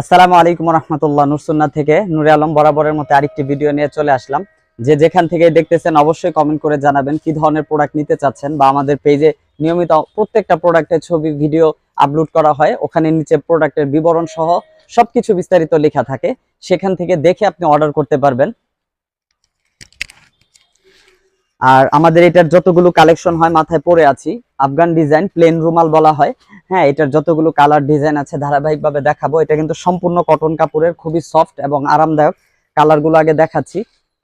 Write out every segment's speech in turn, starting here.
আসসালামু আলাইকুম রহমতুল্লাহ নুরসুন্না থেকে নুরে আলম বরাবরের মতো আরেকটি ভিডিও নিয়ে চলে আসলাম। যে যেখান থেকে দেখতেছেন অবশ্যই কমেন্ট করে জানাবেন কি ধরনের প্রোডাক্ট নিতে চাচ্ছেন বা আমাদের পেজে নিয়মিত প্রত্যেকটা প্রোডাক্টের ছবি ভিডিও আপলোড করা হয়। ওখানে নিচে প্রোডাক্টের বিবরণ সহ সবকিছু বিস্তারিত লেখা থাকে। সেখান থেকে দেখে আপনি অর্ডার করতে পারবেন। আর আমাদের এটার যতগুলো কালেকশন হয়, মাথায় পরে আছি। আফগান ডিজাইন প্লেন রুমাল বলা হয়। হ্যাঁ এটার যতগুলো কালার ডিজাইন আছে, ধারাবাহিকভাবে দেখাবো। এটা কিন্তু সম্পূর্ণ কটন কাপড়ের, খুবই সফট এবং আরামদায়ক। কালারগুলো আগে দেখাচ্ছি।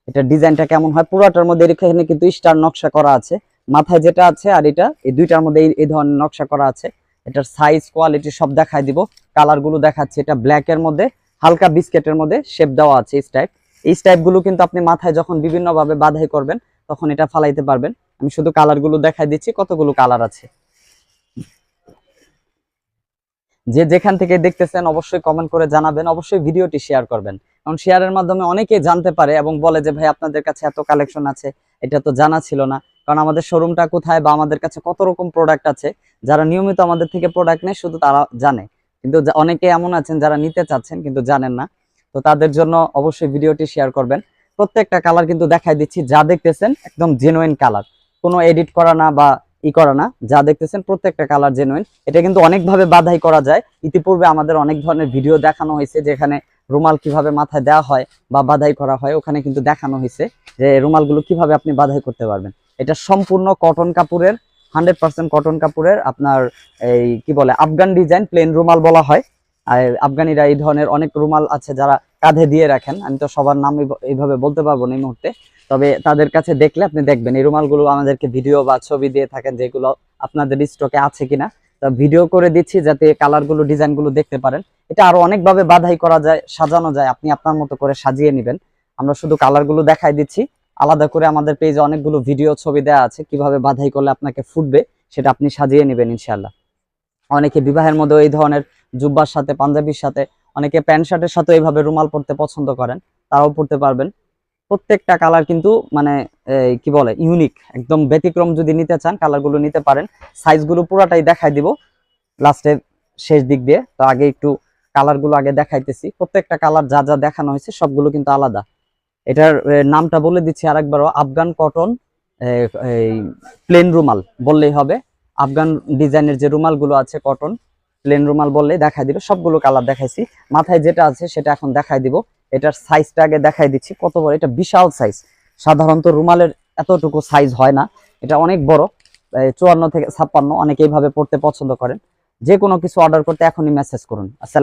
এটা ডিজাইনটা কেমন হয়? পুরোটার মধ্যে এখানে কিন্তু স্টার নকশা করা আছে। মাথায় যেটা আছে আর এটা, এই দুইটার মধ্যে এই- ধরনের নকশা করা আছে। এটার সাইজ কোয়ালিটি সব দেখাই দিব। কালারগুলো দেখাচ্ছি। এটা ব্ল্যাকের মধ্যে, হালকা বিস্কেটের মধ্যে শেপ দেওয়া আছে এই টাইপ এই টাইপগুলো কিন্তু আপনি মাথায় যখন বিভিন্নভাবে বাধাই করবেন তখন এটা ফালাইতে পারবেন। আমি শুধু কালারগুলো দেখাই দিচ্ছি, কতগুলো কালার আছে। যে যেখান থেকে দেখতেছেন অবশ্যই কমেন্ট করে জানাবেন, অবশ্যই ভিডিওটি শেয়ার করবেন। কারণ শেয়ারের মাধ্যমে অনেকে জানতে পারে এবং বলে যে, ভাই, আপনাদের কাছে এত কালেকশন আছে, এটা তো জানা ছিল না। কারণ আমাদের শোরুমটা কোথায় বা আমাদের কাছে কত রকম প্রোডাক্ট আছে, যারা নিয়মিত আমাদের থেকে প্রোডাক্ট নেয়, শুধু তারা জানে। কিন্তু অনেকে এমন আছেন যারা নিতে চাচ্ছেন, কিন্তু জানেন না। তো তাদের জন্য অবশ্যই ভিডিওটি শেয়ার করবেন। প্রত্যেকটা কালার কিন্তু দেখাই দিচ্ছি, যা দেখতেছেন একদম জেনুইন কালার কোনো এডিট করা না বা ই করা না, যা দেখতেছেন প্রত্যেকটা কালার জেনুইন এটা কিন্তু অনেকভাবে বাধাই করা যায়। ইতিপূর্বে আমাদের অনেক ধরনের ভিডিও দেখানো হয়েছে, যেখানে রুমাল কীভাবে মাথায় দেওয়া হয় বা বাধাই করা হয়, ওখানে কিন্তু দেখানো হয়েছে যে রুমালগুলো কীভাবে আপনি বাধাই করতে পারবেন। এটা সম্পূর্ণ কটন কাপড়ের হান্ড্রেড পার্সেন্ট কটন কাপড়ের আপনার এই কি বলে, আফগান ডিজাইন প্লেন রুমাল বলা হয়। আর আফগানিরা এই ধরনের অনেক রুমাল আছে যারা কাঁধে দিয়ে রাখেন। আমি তো সবার নাম এইভাবে বলতে পারব না এই মুহূর্তে। তবে তাদের কাছে দেখলে আপনি দেখবেন, এই রুমালগুলো আমাদেরকে ভিডিও বা ছবি দিয়ে থাকেন যেগুলো আপনাদের স্টকে আছে কিনা। তা ভিডিও করে দিচ্ছি যাতে কালারগুলো ডিজাইনগুলো দেখতে পারেন। এটা আরও অনেকভাবে বাধাই করা যায়, সাজানো যায়। আপনি আপনার মতো করে সাজিয়ে নেবেন। আমরা শুধু কালারগুলো দেখাই দিচ্ছি। আলাদা করে আমাদের পেজে অনেকগুলো ভিডিও ছবি দেওয়া আছে। কীভাবে বাধাই করলে আপনাকে ফুটবে, সেটা আপনি সাজিয়ে নেবেন ইনশাল্লাহ অনেকে বিবাহের মধ্যে এই ধরনের জুব্বার সাথে, পাঞ্জাবির সাথে অনেকে প্যান্ট শার্টের সাথে এইভাবে রুমাল পরতে পছন্দ করেন, তারাও পরতে পারবেন। প্রত্যেকটা কালার কিন্তু মানে কি বলে ইউনিক একদম ব্যতিক্রম যদি নিতে চান, কালারগুলো নিতে পারেন। সাইজগুলো পুরাটাই দেখাই দিব, লাস্টের শেষ দিক দিয়ে। তো আগে একটু কালারগুলো আগে দেখাইতেছি। প্রত্যেকটা কালার যা যা দেখানো হয়েছে, সবগুলো কিন্তু আলাদা। এটার নামটা বলে দিচ্ছি আরেকবারও, আফগান কটন এই প্লেন রুমাল বললেই হবে। আফগান ডিজাইনের যে রুমালগুলো আছে কটন প্লেন রুমাল বললে দেখাই দিবে সবগুলো কালার দেখাইছি। মাথায় যেটা আছে সেটা এখন দেখাই দিব। এটার সাইজটা আগে দেখাই দিচ্ছি। কত বড়? এটা বিশাল সাইজ সাধারণত রুমালের এতটুকু সাইজ হয় না। এটা অনেক বড়। চুয়ান্ন থেকে ছাপ্পান্ন। অনেকে এইভাবে পড়তে পছন্দ করেন। যে কোনো কিছু অর্ডার করতে এখনই মেসেজ করুন। আসসালাম